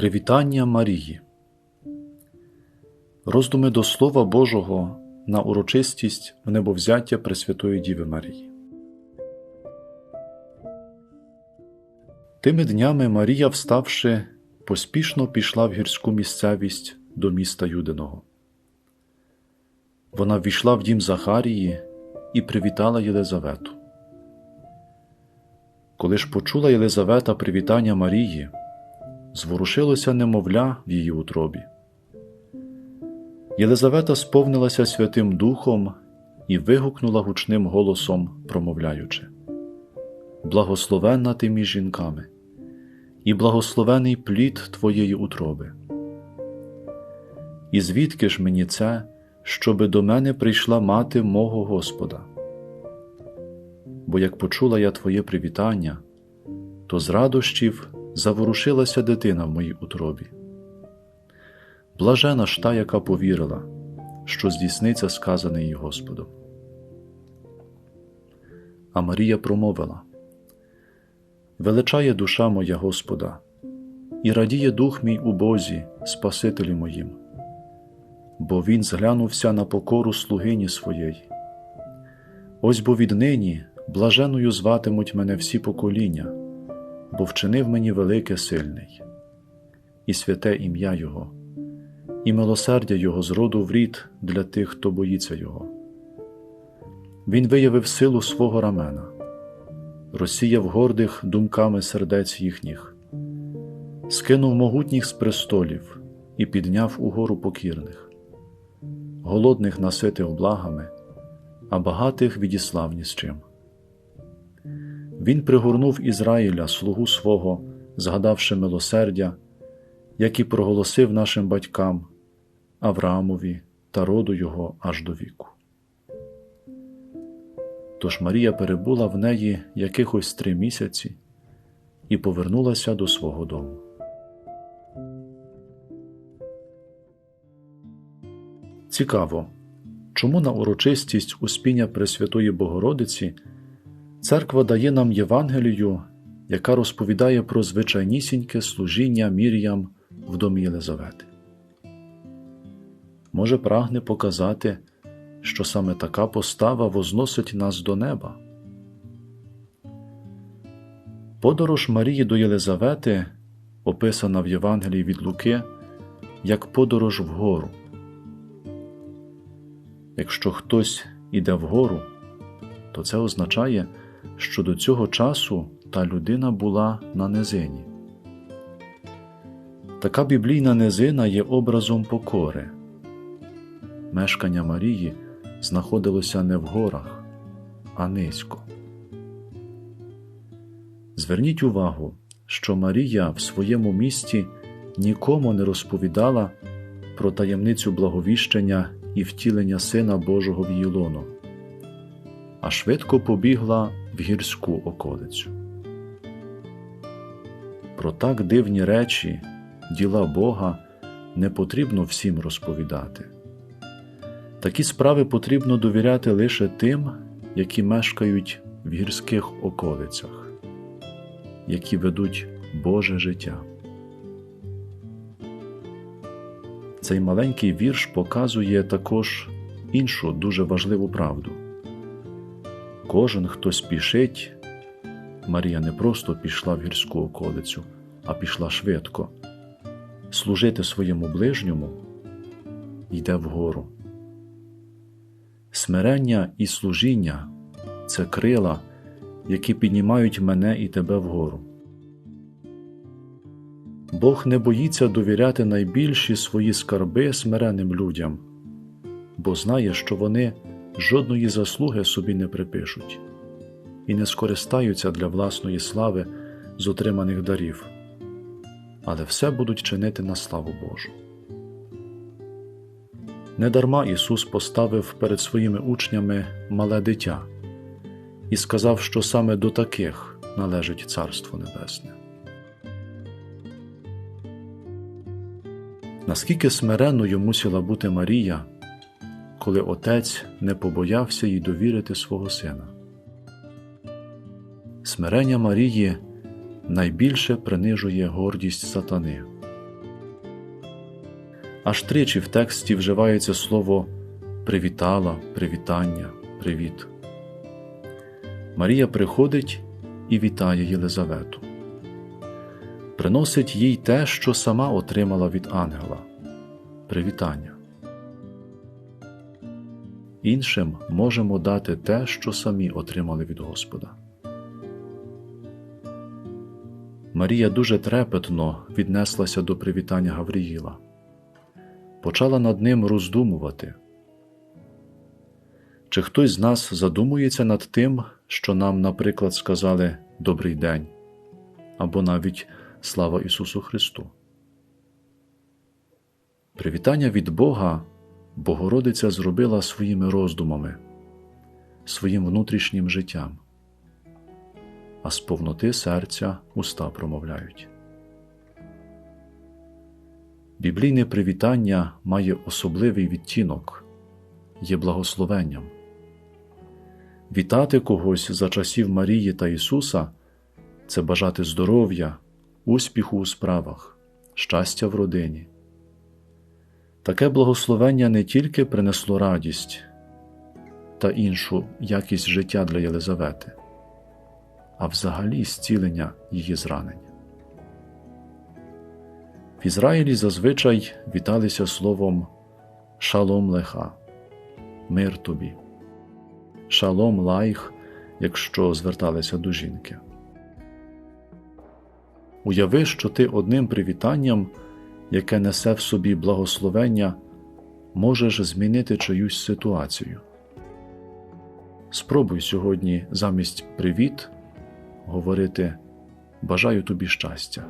Привітання Марії. Роздуми до Слова Божого на урочистість в небовзяття Пресвятої Діви Марії. Тими днями Марія, вставши, поспішно пішла в гірську місцевість до міста Юдиного. Вона ввійшла в дім Захарії і привітала Єлизавету. Коли ж почула Єлизавета привітання Марії, зворушилося немовля в її утробі. Єлизавета сповнилася Святим Духом і вигукнула гучним голосом, промовляючи: Благословенна ти між жінками, і благословений плід твоєї утроби. І звідки ж мені це, щоби до мене прийшла мати мого Господа? Бо як почула я Твоє привітання, то з радощів заворушилася дитина в моїй утробі. Блажена ж та, яка повірила, що здійсниться сказане їй Господом. А Марія промовила: Величає душа моя Господа, і радіє дух мій у Бозі, Спасителі моїм, бо Він зглянувся на покору слугині своєї. Ось бо віднині блаженою зватимуть мене всі покоління бо вчинив мені велике сильний, і святе ім'я Його, і милосердя Його з роду в рід для тих, хто боїться Його. Він виявив силу свого рамена, розсіяв гордих думками сердець їхніх, скинув могутніх з престолів і підняв угору покірних, голодних наситив благами, а багатих відіслав ні з чим. Він пригорнув Ізраїля, слугу свого, згадавши милосердя, як і проголосив нашим батькам Авраамові та роду його аж до віку. Тож Марія перебула в неї якихось три місяці і повернулася до свого дому. Цікаво, чому на урочистість успіння Пресвятої Богородиці. Церква дає нам Євангелію, яка розповідає про звичайнісіньке служіння Мір'ям в домі Єлизавети. Може, прагне показати, що саме така постава возносить нас до неба. Подорож Марії до Єлизавети описана в Євангелії від Луки як подорож вгору. Якщо хтось іде вгору, то це означає, що до цього часу та людина була на низині. Така біблійна низина є образом покори. Мешкання Марії знаходилося не в горах, а низько. Зверніть увагу, що Марія в своєму місті нікому не розповідала про таємницю благовіщення і втілення Сина Божого в її а швидко побігла в гірську околицю. Про так дивні речі, діла Бога не потрібно всім розповідати. Такі справи потрібно довіряти лише тим, які мешкають в гірських околицях, які ведуть Боже життя. Цей маленький вірш показує також іншу дуже важливу правду. Кожен, хто спішить, Марія не просто пішла в гірську околицю, а пішла швидко. Служити своєму ближньому йде вгору. Смирення і служіння це крила, які піднімають мене і тебе вгору. Бог не боїться довіряти найбільші свої скарби смиренним людям, бо знає, що вони жодної заслуги собі не припишуть і не скористаються для власної слави з отриманих дарів, але все будуть чинити на славу Божу. Недарма Ісус поставив перед своїми учнями мале дитя і сказав, що саме до таких належить Царство Небесне. Наскільки смиренною мусила бути Марія коли отець не побоявся їй довірити свого сина. Смирення Марії найбільше принижує гордість сатани, Аж тричі в тексті вживається слово привітала, привітання, привіт. Марія приходить і вітає Єлизавету. Приносить їй те, що сама отримала від ангела привітання. Іншим можемо дати те, що самі отримали від Господа. Марія дуже трепетно віднеслася до привітання Гавриїла, почала над ним роздумувати. Чи хтось з нас задумується над тим, що нам, наприклад, сказали Добрий день або навіть Слава Ісусу Христу? Привітання від Бога Богородиця зробила своїми роздумами, своїм внутрішнім життям, а з повноти серця уста промовляють. Біблійне привітання має особливий відтінок, є благословенням. Вітати когось за часів Марії та Ісуса це бажати здоров'я, успіху у справах, щастя в родині. Таке благословення не тільки принесло радість та іншу якість життя для Єлизавети, а взагалі зцілення її зранень. В Ізраїлі зазвичай віталися словом Шалом леха, мир тобі, шалом лайх, якщо зверталися до жінки. Уяви, що ти одним привітанням яке несе в собі благословення, можеш змінити чиюсь ситуацію. Спробуй сьогодні замість привіт говорити Бажаю тобі щастя.